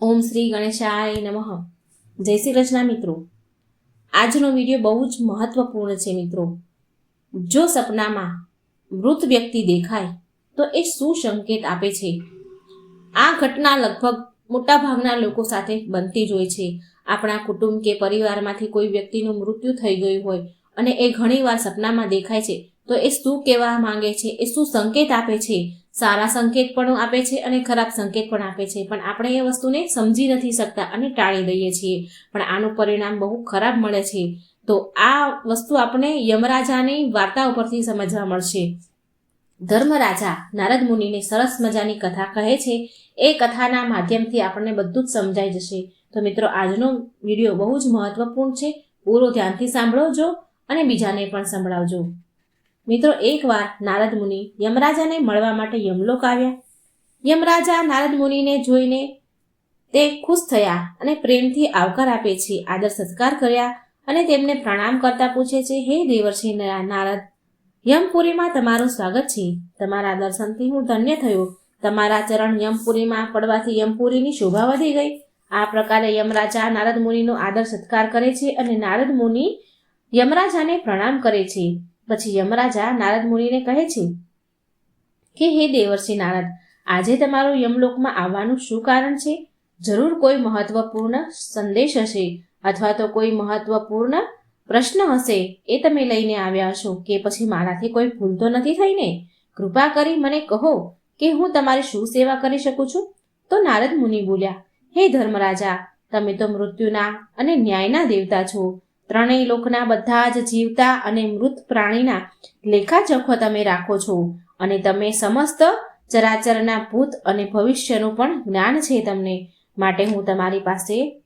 ઓમ શ્રી ગણેશાય નમઃ. જય શ્રી કૃષ્ણ મિત્રો. આજનો વીડિયો બહુ જ મહત્વપૂર્ણ છે મિત્રો. જો સપનામાં મૃત વ્યક્તિ દેખાય, તો એ શું સંકેત આપે છે? આ ઘટના લગભગ મોટાભાગના લોકો સાથે બનતી જ હોય છે. આપણા કુટુંબ કે પરિવારમાંથી કોઈ વ્યક્તિનું મૃત્યુ થઈ ગયું હોય અને એ ઘણીવાર સપનામાં દેખાય છે, તો એ શું કહેવા માંગે છે? એ શું સંકેત આપે છે? સારા સંકેત પણ આપે છે અને ખરાબ સંકેત પણ આપે છે. પણ આપણે એ વસ્તુને સમજી નથી શકતા અને ટાળી દઈએ છીએ. પણ આનું પરિણામ બહુ ખરાબ મળે છે. તો આ વસ્તુ આપણે યમરાજાની વાર્તા ઉપરથી સમજવા મળશે. ધર્મરાજા નારદ મુનિને સરસ મજાની કથા કહે છે. એ કથાના માધ્યમથી આપણને બધું જ સમજાઈ જશે. તો મિત્રો, આજનો વીડિયો બહુ જ મહત્વપૂર્ણ છે. પૂરો ધ્યાનથી સાંભળોજો અને બીજાને પણ સંભળાવજો. મિત્રો, એકવાર નારદ મુનિ યમરાજાને મળવા માટે યમલોક આવ્યા યમરાજા નારદ મુનિને જોઈને તે ખુશ થયા અને પ્રેમથી આવકાર આપે છે, આદર સત્કાર કર્યા અને તેમને પ્રણામ કરતા પૂછે છે, હે દેવર્ષિ નારદ, યમપુરીમાં તમારું સ્વાગત છે. તમારા દર્શનથી હું ધન્ય થયો. તમારા ચરણ યમપુરીમાં પડવાથી યમપુરીની શોભા વધી ગઈ. આ પ્રકારે યમરાજા નારદ મુનિનો આદર સત્કાર કરે છે અને નારદ મુનિ યમરાજાને પ્રણામ કરે છે. પછી યમરાજા નારદ મુનિને કહે છે, કે હે દેવર્ષિ નારદ, આજે તમારું યમલોકમાં આવવાનું શું કારણ છે? જરૂર કોઈ મહત્વપૂર્ણ સંદેશ હશે અથવા તો કોઈ મહત્વપૂર્ણ પ્રશ્ન હશે એ તમે લઈને આવ્યા છો કે પછી મારાથી કોઈ ભૂલ તો નથી થઈ ને કૃપા કરી મને કહો કે હું તમારી શું સેવા કરી શકું છું? તો નારદ મુનિ બોલ્યા, હે ધર્મરાજા, તમે તો મૃત્યુના અને ન્યાયના દેવતા છો. ત્રણેય લોકના બધા જ જીવતા અને મૃત પ્રાણીના લેખાચોખો તમે રાખો છો. અને તમે સમસ્ત ચરાચરના ભૂત અને ભવિષ્યનું પણ જ્ઞાન છે તમને. માટે હું તમારી પાસે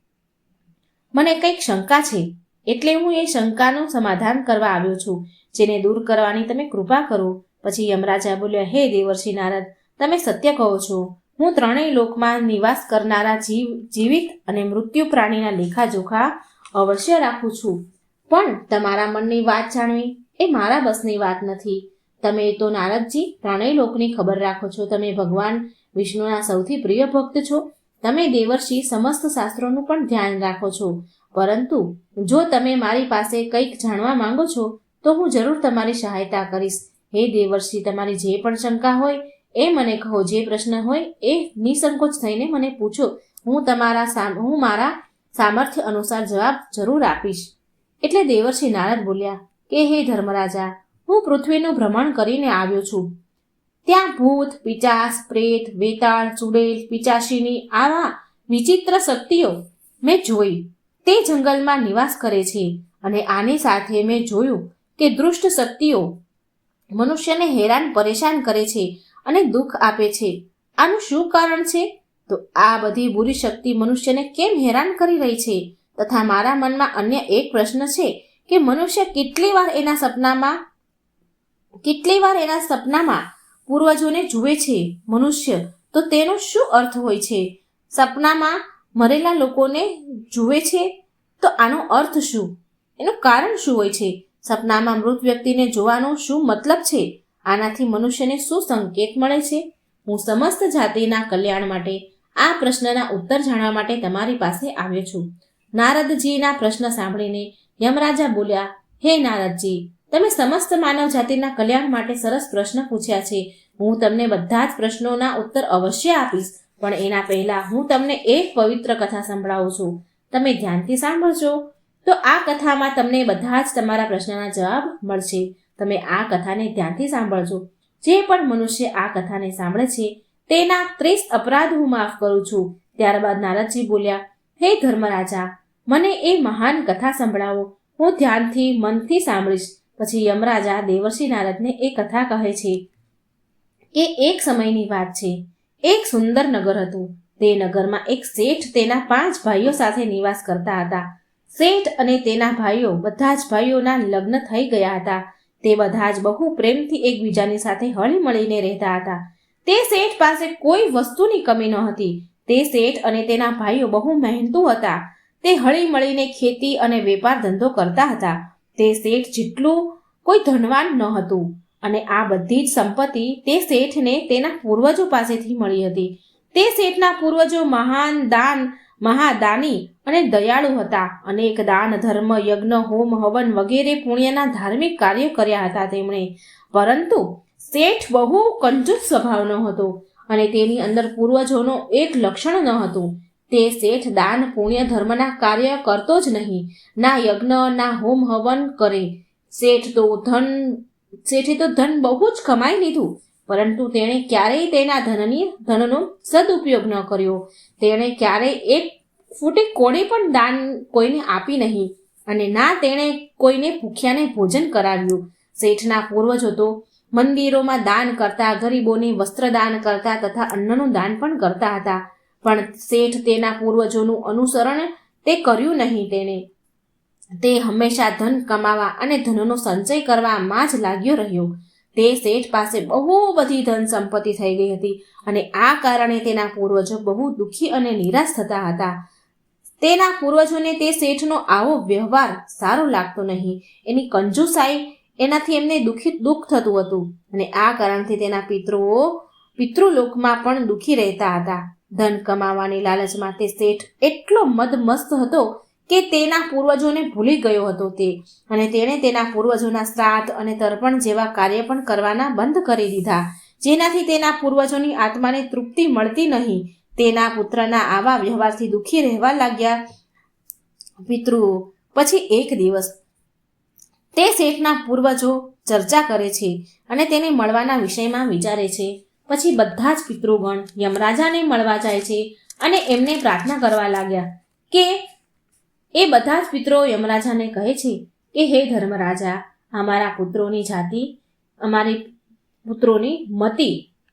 મને કંઈક શંકા છે. એટલે હું એ શંકાનું સમાધાન કરવા આવ્યો છું. જેને દૂર કરવાની તમે કૃપા કરો. પછી યમરાજા બોલ્યા, હે દેવર્ષિ નારદ, તમે સત્ય કહો છો. હું ત્રણેય લોકમાં નિવાસ કરનારા જીવ, જીવિત અને મૃત્યુ પ્રાણીના લેખાજોખા અવશ્ય રાખું છું. પણ તમારા મનની વાત જાણવી એ મારા બસની વાત નથી. તમે તો નારદજી, ત્રણેય લોકની ખબર રાખો છો. તમે ભગવાન વિષ્ણુના સૌથી પ્રિય ભક્ત છો. તમે દેવર્ષિ સમસ્ત શાસ્ત્રોનું પણ ધ્યાન રાખો છો. પરંતુ જો તમે મારી પાસે કંઈક જાણવા માંગો છો, તો હું જરૂર તમારી સહાયતા કરીશ. હે દેવર્ષિ, તમારી જે પણ શંકા હોય, એ મને કહો. જે પ્રશ્ન હોય, એ નિસંકોચ થઈને મને પૂછો. હું તમારા હું મારા સામર્થ્ય અનુસાર જવાબ જરૂર આપીશ. એટલે દેવર્ષિ નારદ બોલ્યા, કે હે ધર્મરાજા, હું પૃથ્વીનું ભ્રમણ કરીને આવ્યો છું. ત્યાં ભૂત, પિચાસ, પ્રેત, વેતાળ, ચુડેલ પિચાશીની આવા વિચિત્ર શક્તિઓ મેં જોઈ. તે જંગલમાં નિવાસ કરે છે અને આની સાથે મેં જોયું કે દુષ્ટ શક્તિઓ મનુષ્યને હેરાન પરેશાન કરે છે અને દુઃખ આપે છે. આનું શું કારણ છે? તો આ બધી બુરી શક્તિ મનુષ્યને કેમ હેરાન કરી રહી છે? તથા મારા મનમાં અન્ય એક પ્રશ્ન છે કે મનુષ્ય કેટલી વાર એના સપનામાં, કેટલી વાર એના સપનામાં પૂર્વજોને જુએ છે? મનુષ્ય, તો તેનો શું અર્થ હોય છે? સપનામાં મરેલા લોકોને જુએ છે? તો આનો અર્થ શું? એનું કારણ શું હોય છે? સપનામાં મૃત વ્યક્તિને જોવાનો શું મતલબ છે? આનાથી મનુષ્યને શું સંકેત મળે છે? હું સમસ્ત જાતિના કલ્યાણ માટે આ પ્રશ્નના ઉત્તર જાણવા માટે તમારી પાસે આવ્યો છું. નારદજીના પ્રશ્ન સાંભળીને યમરાજા બોલ્યા, હે નારદજી, તમે સમસ્ત માનવ જાતિના કલ્યાણ માટે સરસ પ્રશ્ન પૂછ્યા છે. હું તમને બધા જ પ્રશ્નોના ઉત્તર અવશ્ય આપીશ, પણ એના પહેલા હું તમને એક પવિત્ર કથા સંભળાવું છું. તમે ધ્યાનથી સાંભળજો. તો આ કથામાં તમને બધા જ તમારા પ્રશ્નના જવાબ મળશે. તમે આ કથાને ધ્યાનથી સાંભળજો. જે પણ મનુષ્ય આ કથાને સાંભળે છે તેના ત્રીસ અપરાધ હું માફ કરું છું. ત્યારબાદ નારદજી બોલ્યા, હે ધર્મરાજા, મને એ મહાન કથા સંભળાવો. હું ધ્યાનથી, મનથી સાંભળીશ. પછી યમરાજા દેવર્ષિ નારદને એ કથા કહે છે. કે એક સમયની વાત છે. એક સુંદર નગર હતું. તે નગરમાં એક શેઠ તેના પાંચ ભાઈઓ સાથે નિવાસ કરતા હતા. શેઠ અને તેના ભાઈઓ બધા જ ભાઈઓના લગ્ન થઈ ગયા હતા. તે બધા જ બહુ પ્રેમથી એકબીજાની સાથે હળી મળીને રહેતા હતા. તે શેઠ પાસે કોઈ વસ્તુની કમી ન હતી તે શેઠ અને તેના ભાઈઓ બહુ મહેનતુ હતા. તે હળી મળીને ખેતી અને વેપાર ધંધો કરતા હતા. તે શેઠ જેટલું કોઈ ધનવાન ન હતું અને આ બધી જ સંપત્તિ તે શેઠને તેના પૂર્વજો પાસેથી મળી હતી. તે શેઠના પૂર્વજો મહાન દાન, મહાદાની અને દયાળુ હતા. અનેક દાન, ધર્મ, યજ્ઞ, હોમ, હવન વગેરે પુણ્યના ધાર્મિક કાર્યો કર્યા હતા તેમણે. પરંતુ શેઠ બહુ કંજૂસ સ્વભાવનો હતો અને તેની અંદર પૂર્વજોનો એક લક્ષણ ન હતું. તે શેઠ દાન પુણ્ય ધર્મના કાર્ય કરતો જ નહીં. ના યજ્ઞ, ના હોમ હવન કરે. શેઠ તો ધન, શેઠે તો ધન બહુ જ કમાઈ લીધું. પરંતુ તેણે ક્યારેય તેના ધનની, ધનનો સદુપયોગ ન કર્યો. તેણે ક્યારેય એક ફૂટે કોણે પણ દાન કોઈને આપી નહીં. અને ના તેણે કોઈને ભૂખ્યાને ભોજન કરાવ્યું. શેઠના પૂર્વજો તો મંદિરોમાં દાન કરતા, ગરીબોને વસ્ત્રદાન કરતા તથા અન્નનું દાન પણ કરતા હતા. પણ શેઠ તેના પૂર્વજોનું અનુસરણ તે કર્યું નહીં તેને તે હંમેશા ધન કમાવા અને ધનનો સંચય કરવામાં જ લાગ્યો રહ્યો. તે શેઠ પાસે બહુ બધી ધન સંપત્તિ થઈ ગઈ હતી અને આ કારણે તેના પૂર્વજો બહુ દુઃખી અને નિરાશ થતા હતા. તેના પૂર્વજોને તે શેઠનો આવો વ્યવહાર સારો લાગતો નહીં. એની કંજુસાઈ એનાથી એમને દુઃખી, દુઃખ થતું હતું. અને આ કારણથી તેના પિતૃઓ, પિતૃલોકમાં પણ દુઃખી રહેતા હતા. ધન કમાવાની લાલચમાં તે શેઠ એટલો મદમસ્ત હતો કે તેના પૂર્વજોને ભૂલી ગયો હતો તે. અને તેણે તેના પૂર્વજોના શ્રાદ્ધ અને તર્પણ જેવા કાર્ય પણ કરવાના બંધ કરી દીધા. જેનાથી તેના પૂર્વજોની આત્માને તૃપ્તિ મળતી નહીં. તેના પુત્રના આવા વ્યવહારથી દુઃખી રહેવા લાગ્યા પિતૃઓ. પછી એક દિવસ તે શેઠના પૂર્વજો ચર્ચા કરે છે અને તેને મળવાના વિષયમાં વિચારે છે. પછી બધા જ પિતૃગણ યમરાજાને મળવા જાય છે અને એમને પ્રાર્થના કરવા લાગ્યા કે એ બધા જ પિત્રો યમરાજાને કહે છે કે, હે ધર્મરાજા અમારા પુત્રોની જાતિ, અમારી પુત્રોની મતિ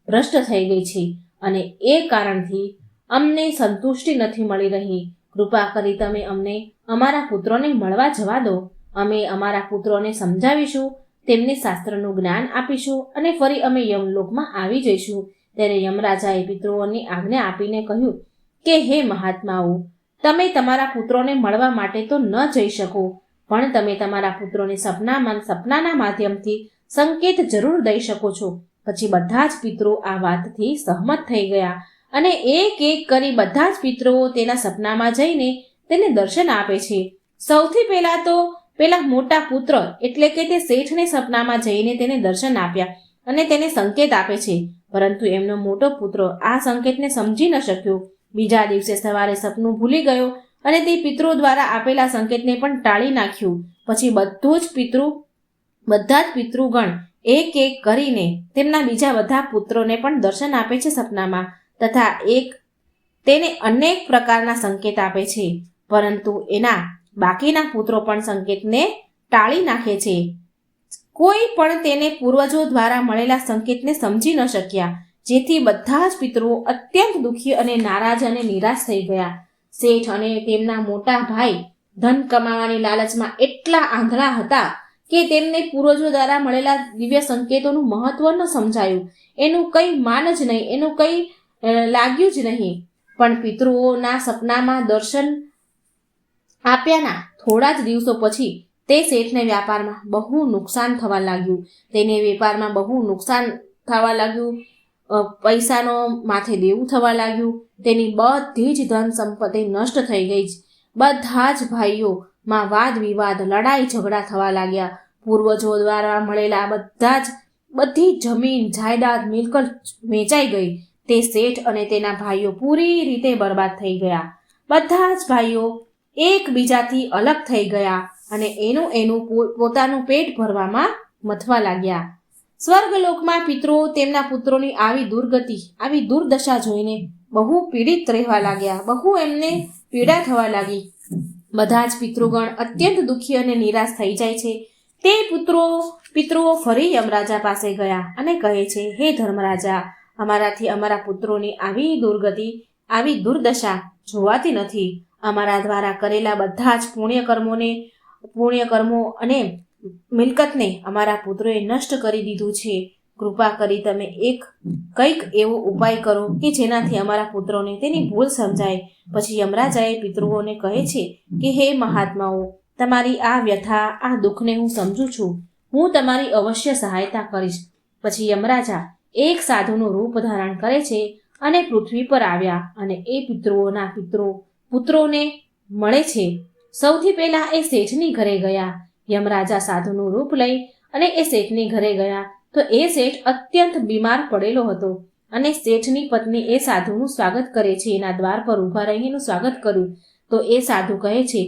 ભ્રષ્ટ થઈ ગઈ છે અને એ કારણથી અમને સંતુષ્ટિ નથી મળી રહી. કૃપા કરી તમે અમને અમારા પુત્રોને મળવા જવા દો. અમે અમારા પુત્રોને સમજાવીશું, તેમને શાસ્ત્રનું જ્ઞાન આપીશું અને ફરી અમે યમલોકમાં આવી જઈશું. ત્યારે યમરાજાએ પિતૃઓની આજ્ઞા આપીને કહ્યું, કે હે મહાત્માઓ, તમે તમારા પુત્રોને મળવા માટે તો ન જઈ શકો, પણ તમે તમારા પુત્રોને સપનામાં, સપનાના માધ્યમથી સંકેત જરૂર દઈ શકો છો. પછી બધા જ પિત્રો આ વાતથી સહમત થઈ ગયા અને એક એક કરી બધા જ પિતૃઓ તેના સપનામાં જઈને તેને દર્શન આપે છે. સૌથી પહેલા તો પેલા મોટા પુત્ર એટલે કે તે શેઠને સપનામાં જઈને તેને દર્શન આપ્યા અને તેને સંકેત આપે છે. પરંતુ એમનો મોટો પુત્ર આ સંકેતને સમજી ન શક્યો. બીજા દિવસે સવારે સપનું ભૂલી ગયો અને તે પિતૃ દ્વારા આપેલા સંકેતને પણ ટાળી નાખ્યું. પછી બધું જ પિતૃ, બધા જ પિતૃગણ એક એક કરીને તેમના બીજા બધા પુત્રોને પણ દર્શન આપે છે સપનામાં તથા એક, તેને અનેક પ્રકારના સંકેત આપે છે. પરંતુ એના બાકીના પુત્રો પણ સંકેતને ટાળી નાખે છે. કોઈ પણ તેને પૂર્વજો દ્વારા મળેલા સંકેતને સમજી ન શક્યા, જેથી બધા જ પિતૃઓ અત્યંત દુઃખી અને નારાજ અને નિરાશ થઈ ગયા. શેઠ અને તેમના મોટા ભાઈ ધન કમાવાની લાલચમાં એટલા આંધળા હતા કે તેમને પૂર્વજો દ્વારા મળેલા દિવ્ય સંકેતોનું મહત્વ ન સમજાયું. એનું કંઈ માન જ નહીં, એનું કંઈ લાગ્યું જ નહીં. પણ પિતૃઓના સપનામાં દર્શન આપ્યાના થોડા જ દિવસો પછી તે શેઠને વ્યાપારમાં બહુ નુકસાન થવા લાગ્યું. તેને વેપારમાં બહુ નુકસાન થવા લાગ્યું. પૈસાનો માથે દેવું થવા લાગ્યું. તેની બધી જ ધન સંપત્તિ નષ્ટ થઈ ગઈ બધા જ ભાઈઓમાં વાદ વિવાદ, લડાઈ ઝઘડા થવા લાગ્યા. પૂર્વજો દ્વારા મળેલા બધા જ, બધી જમીન, જાયદાદ મિલકત વેચાઈ ગઈ. તે શેઠ અને તેના ભાઈઓ પૂરી રીતે બરબાદ થઈ ગયા. બધા જ ભાઈઓ એકબીજાથી અલગ થઈ ગયા અને એનું એનું પોતાનું પેટ ભરવામાં મથવા લાગ્યા. સ્વર્ગલોકમાં પિતૃઓ તેમના પુત્રોની આવી દુર્ગતિ, આવી દુર્દશા જોઈને બહુ પીડિત રહેવા લાગ્યા. બહુ એમને પીડા થવા લાગી. બધા જ પિતૃગણ અત્યંત દુઃખી અને નિરાશ થઈ જાય છે. તે પુત્રો, પિતૃઓ ફરી યમરાજા પાસે ગયા અને કહે છે, હે ધર્મરાજા, અમારાથી અમારા પુત્રોની આવી દુર્ગતિ, આવી દુર્દશા જોવાતી નથી. અમારા દ્વારા કરેલા બધા જ પુણ્યકર્મોને, પુણ્યકર્મો અને મિલકતને અમારા પુત્રોએ નષ્ટ કરી દીધું છે. કૃપા કરી તમે એક કંઈક એવો ઉપાય કરો કે જેનાથી અમારા પુત્રોને તેની ભૂલ સમજાય. પછી યમરાજાએ પિતૃઓને કહે છે કે, હે મહાત્માઓ, તમારી આ વ્યથા, આ દુઃખને હું સમજું છું. હું તમારી અવશ્ય સહાયતા કરીશ. પછી યમરાજા એક સાધુનું રૂપ ધારણ કરે છે અને પૃથ્વી પર આવ્યા અને એ પિતૃઓના પિતૃ પુત્રોને મળે છે. સૌથી પહેલા એ શેઠની ઘરે ગયા. યમરાજા સાધુનું રૂપ લઈ અને એ શેઠની ઘરે ગયા તો એ શેઠ અત્યંત બીમાર પડેલો હતો અને શેઠની પત્ની એ સાધુનું સ્વાગત કરે છે. એના દ્વાર પર ઊભા રહીને સ્વાગત કર્યું તો એ સાધુ કહે છે,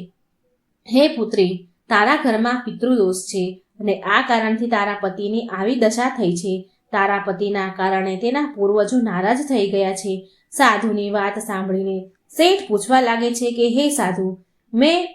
હે પુત્રી, તારા ઘરમાં પિતૃદોષ છે અને આ કારણથી તારા પતિની આવી દશા થઈ છે. તારા પતિના કારણે તેના પૂર્વજો નારાજ થઈ ગયા છે. સાધુની વાત સાંભળીને શેઠ પૂછવા લાગે છે કે, હે સાધુ, મેં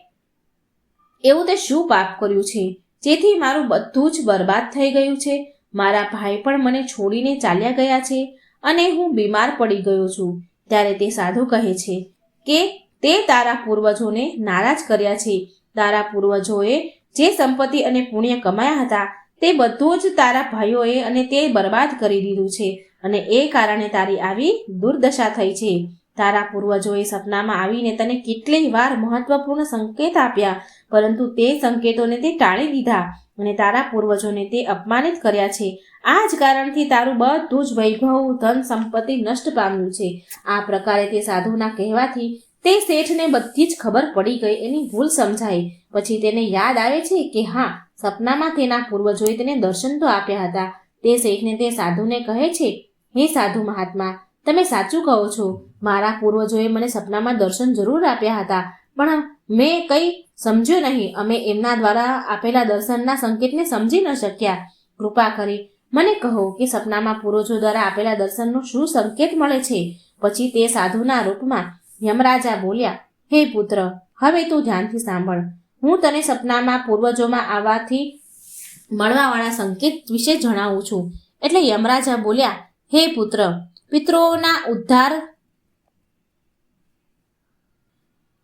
એવું તે શું પાપ કર્યું છે? જેથી મારું બધું જ બરબાદ થઈ ગયું છે? મારા ભાઈ પણ મને છોડીને ચાલ્યા ગયા છે અને હું બીમાર પડી ગયો છું. ત્યારે તે સાધુ કહે છે કે, તે તારા પૂર્વજોને નારાજ કર્યા છે. તારા પૂર્વજોએ જે સંપત્તિ અને પુણ્ય કમાયા હતા, તે બધું જ તારા ભાઈઓએ અને તે બરબાદ કરી દીધું છે અને એ કારણે તારી આવી દુર્દશા થઈ છે. તારા પૂર્વજોએ સપનામાં આવીને તને કેટલી વાર મહત્વપૂર્ણ સંકેત આપ્યા, પરંતુ તે સંકેતોને તે ટાળી દીધા અને તારા પૂર્વજોને તે અપમાનિત કર્યા છે. આ જ કારણથી તારું બધું જ વૈભવ, ધન, સંપત્તિ નષ્ટ પામ્યું છે. આ પ્રકારે તે સાધુના કહેવાથી તે શેઠને બધી જ ખબર પડી ગઈ એની ભૂલ સમજાઈ. પછી તેને યાદ આવે છે કે હા, સપનામાં તેના પૂર્વજોએ તેને દર્શન તો આપ્યા હતા. તે શેઠને તે સાધુને કહે છે, હે સાધુ મહાત્મા તમે સાચું કહો છો. મારા પૂર્વજોએ મને સપનામાં દર્શન જરૂર આપ્યા હતા, પણ મેં કંઈ સમજ્યું નહીં. અમે એમના દ્વારા આપેલા દર્શનના સંકેતને સમજી ન શક્યા. કૃપા કરી મને કહો કે સપનામાં પૂર્વજો દ્વારા આપેલા દર્શનનો શું સંકેત મળે છે? પછી તે સાધુના રૂપમાં યમરાજા બોલ્યા, હે પુત્ર, હવે તું ધ્યાનથી સાંભળ. હું તને સપનામાં પૂર્વજોમાં આવવાથી મળવાવાળા સંકેત વિશે જણાવું છું. એટલે યમરાજા બોલ્યા, હે પુત્ર પિતૃઓના ઉદ્ધાર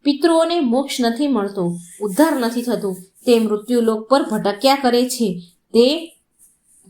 પિતૃઓને મોક્ષ નથી મળતો, ઉદ્ધાર નથી થતું. તે મૃત્યુલોક પર ભટક્યા કરે છે. તે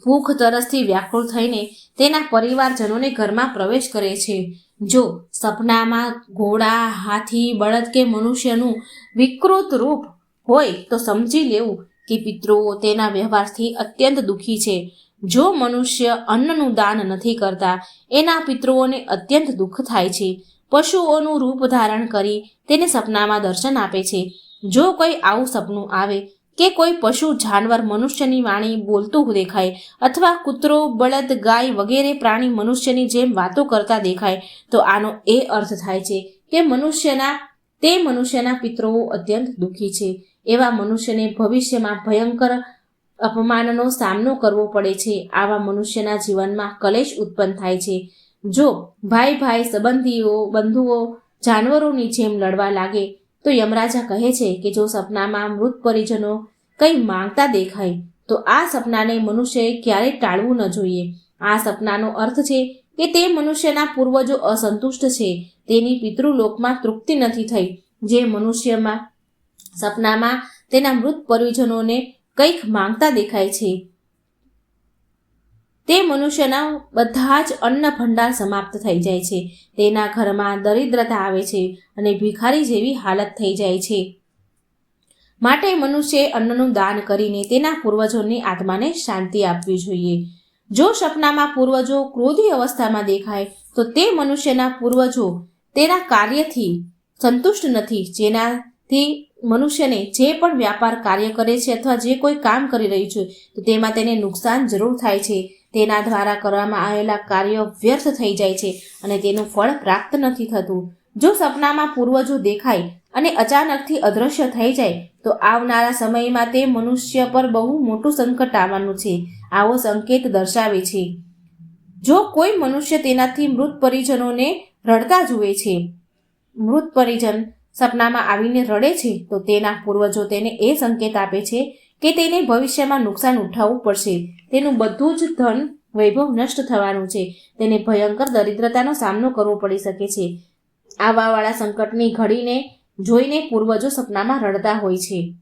ભૂખ તરસથી વ્યાકુળ થઈને તેના પરિવારજનોને ઘરમાં પ્રવેશ કરે છે. જો સપનામાં ઘોડા, હાથી, બળદ કે મનુષ્યનું વિકૃત રૂપ હોય તો સમજી લેવું કે પિતૃઓ તેના વ્યવહારથી અત્યંત દુઃખી છે. જો મનુષ્ય અન્નનું દાન નથી કરતા, એના પિતૃઓને અત્યંત દુઃખ થાય છે. પશુઓનું રૂપ ધારણ કરી તેને સપનામાં દર્શન આપે છે. જો કોઈ આવું સપનું આવે કે કોઈ પશુ જાનવર મનુષ્યની વાણી બોલતું દેખાય અથવા કૂતરો, બળદ, ગાય વગેરે પ્રાણી મનુષ્યની જેમ વાતો કરતા દેખાય, તો આનો એ અર્થ થાય છે કે મનુષ્યના, તે મનુષ્યના પિતૃઓ અત્યંત દુઃખી છે. એવા મનુષ્યને ભવિષ્યમાં ભયંકર અપમાનનો સામનો કરવો પડે છે. આવા મનુષ્યના જીવનમાં કલેશ ઉત્પન્ન થાય છે. જો ભાઈ ભાઈ સંબંધીઓ, બંધુઓ, જાનવરોની જેમ લડવા લાગે, તો યમરાજા કહે છે કે જો સપનામાં મૃત પરિજનો કંઈ માંગતા દેખાય, તો આ સપનાને મનુષ્યએ ક્યારેય ટાળવું ન જોઈએ. આ સપનાનો અર્થ છે કે તે મનુષ્યના પૂર્વજો અસંતુષ્ટ છે. તેની પિતૃલોકમાં તૃપ્તિ નથી થઈ. જે મનુષ્યમાં સપનામાં તેના મૃત પરિજનોને કંઈક માંગતા દેખાય છે. તે મનુષ્યના બધા જ અન્ન ભંડાર સમાપ્ત થઈ જાય છે. તેના ઘરમાં દરિદ્રતા આવે છે અને ભિખારી જેવી હાલત થઈ જાય છે. માટે મનુષ્યએ અન્નનું દાન કરીને તેના પૂર્વજોની આત્માને શાંતિ આપવી જોઈએ. જો સપનામાં પૂર્વજો ક્રોધી અવસ્થામાં દેખાય, તો તે મનુષ્યના પૂર્વજો તેના કાર્યથી સંતુષ્ટ નથી. જેનાથી મનુષ્યને જે પણ વ્યાપાર કાર્ય કરે છે અથવા જે કોઈ કામ કરી રહ્યું છે, તો તેમાં તેને નુકસાન જરૂર થાય છે. તેના દ્વારા કરવામાં આવેલા કાર્યો વ્યર્થ થઈ જાય છે અને તેનું ફળ પ્રાપ્ત નથી થતું. જો સપનામાં પૂર્વજો દેખાય અને અચાનકથી અદૃશ્ય થઈ જાય, તો આવનારા સમયમાં તે મનુષ્ય પર બહુ મોટું સંકટ આવવાનું છે. આવો સંકેત દર્શાવે છે. જો કોઈ મનુષ્ય તેનાથી મૃત પરિજનોને રડતા જુએ છે, મૃત પરિજન સપનામાં આવીને રડે છે તો તેના પૂર્વજો તેને એ સંકેત આપે છે કે તેને ભવિષ્યમાં નુકસાન ઉઠાવવું પડશે. તેનું બધું જ ધન વૈભવ નષ્ટ થવાનું છે. તેને ભયંકર દરિદ્રતાનો સામનો કરવો પડી શકે છે. આવાવાળા સંકટની ઘડીને જોઈને પૂર્વજો સપનામાં રડતા હોય છે.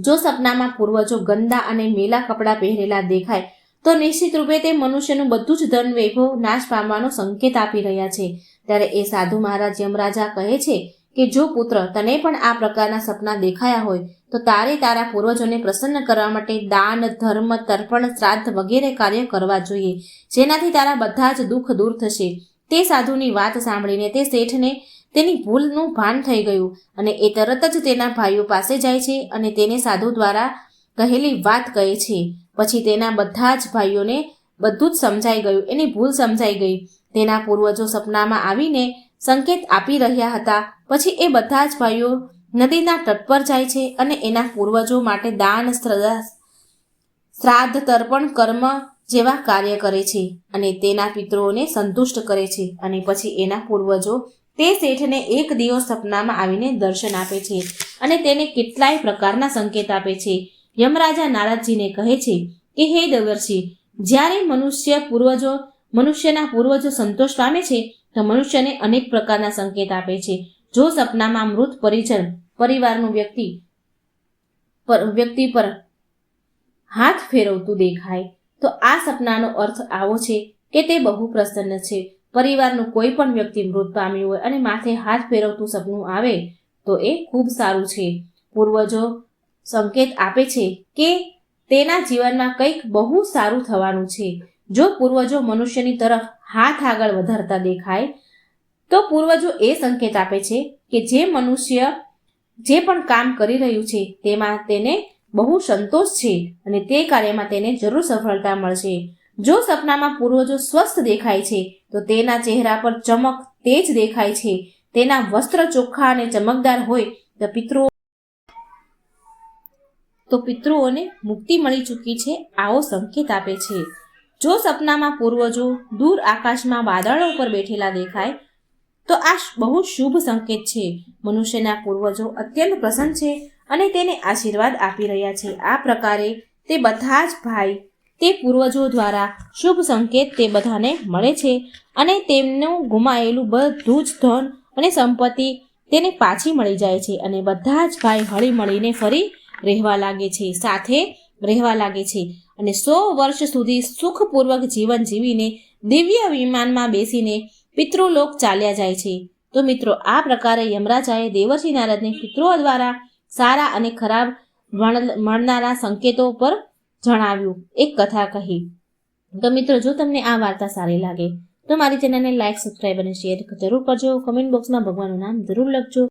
જો સપનામાં પૂર્વજો ગંદા અને મેલા કપડાં પહેરેલા દેખાય, તો નિશ્ચિત રૂપે તે મનુષ્યનું બધું જ ધન વૈભવ નાશ પામવાનો સંકેત આપી રહ્યા છે. ત્યારે એ સાધુ મહારાજ યમરાજા કહે છે કે જો પુત્ર તને પણ આ પ્રકારના સપના દેખાયા હોય, તો તારે તારા પૂર્વજોને પ્રસન્ન કરવા માટે દાન, ધર્મ, તર્પણ, શ્રાદ્ધ વગેરે કાર્ય કરવા જોઈએ, જેનાથી તારા બધા જ દુઃખ દૂર થશે. તે સાધુની વાત સાંભળીને તે શેઠને તેની ભૂલનું ભાન થઈ ગયું અને એ તરત જ તેના ભાઈઓ પાસે જાય છે અને તેને સાધુ દ્વારા કહેલી વાત કહે છે. પછી તેના બધા જ ભાઈઓને બધું જ સમજાઈ ગયું. એની ભૂલ સમજાઈ ગઈ. તેના પૂર્વજો સપનામાં આવીને સંકેત આપી રહ્યા હતા. પછી એ બધા જ ભાઈઓ નદીના તટ પર જાય છે અને એના પૂર્વજો માટે દાન, શ્રદ્ધા તર્પણ, કર્મ જેવા કાર્ય કરે છે અને તેના પિતૃઓને સંતુષ્ટ કરે છે અને પછી એના પૂર્વજો તે શેઠને એક દિવસ સપનામાં આવીને દર્શન આપે છે અને તેને કેટલાય પ્રકારના સંકેત આપે છે. યમરાજા નારદજીને કહે છે કે, હે દેવર્ષિ જ્યારે મનુષ્ય પૂર્વજો, મનુષ્યના પૂર્વજો સંતોષ પામે છે મનુષ્યને અનેક પ્રકારના સંકેત આપે છે. જો સપનામાં મૃત પરિજન, પરિવારનું વ્યક્તિ પર વ્યક્તિ પર હાથ ફેરવતું દેખાય, તો આ સપનાનો અર્થ આવો છે કે તે બહુ પ્રસન્ન છે. પરિવારનું કોઈ પણ વ્યક્તિ મૃત પામ્યું હોય અને માથે હાથ ફેરવતું સપનું આવે, તો એ ખૂબ સારું છે. પૂર્વજો સંકેત આપે છે કે તેના જીવનમાં કંઈક બહુ સારું થવાનું છે. જો પૂર્વજો મનુષ્યની તરફ હાથ આગળ વધારતા દેખાય, તો પૂર્વજો એ સંકેત આપે છે કે જે મનુષ્ય જે પણ કામ કરી રહ્યું છે, તેમાં તેને બહુ સંતોષ છે અને તે કાર્યમાં તેને જરૂર સફળતા મળશે. જો સપનામાં પૂર્વજો સ્વસ્થ દેખાય છે, તો તેના ચહેરા પર ચમક તેજ દેખાય છે. તેના વસ્ત્ર ચોખ્ખા અને ચમકદાર હોય, તો પિતૃઓ તો પિતૃઓને મુક્તિ મળી ચૂકી છે, આવો સંકેત આપે છે. જો સપનામાં પૂર્વજો દૂર આકાશમાં વાદળો ઉપર બેઠેલા દેખાય, તો આ બહુ શુભ સંકેત છે. મનુષ્યના પૂર્વજો અત્યંત પ્રસન્ન છે અને તેને આશીર્વાદ આપી રહ્યા છે. આ પ્રકારે તે બધા જ ભાઈ, તે પૂર્વજો દ્વારા શુભ સંકેત તે બધાને મળે છે અને તેમનું ગુમાયેલું બધું જ ધન અને સંપત્તિ તેને પાછી મળી જાય છે અને બધા જ ભાઈ હળી મળીને ફરી રહેવા લાગે છે. સાથે રહેવા લાગે છે. અને સો વર્ષ સુધી સુખપૂર્વક જીવન જીવીને દિવ્ય વિમાનમાં બેસીને પિતૃલોક ચાલ્યા જાય છે. તો મિત્રો, આ પ્રકારે યમરાજાએ દેવર્ષિ નારદને પિતૃઓ દ્વારા સારા અને ખરાબ મળનારા સંકેતો પર જણાવ્યું. એક કથા કહી. તો મિત્રો, જો તમને આ વાર્તા સારી લાગે, તો મારી ચેનલને લાઇક સબસ્ક્રાઈબ અને શેર જરૂર કરજો. કમેન્ટ બોક્સમાં ભગવાનનું નામ જરૂર લખજો.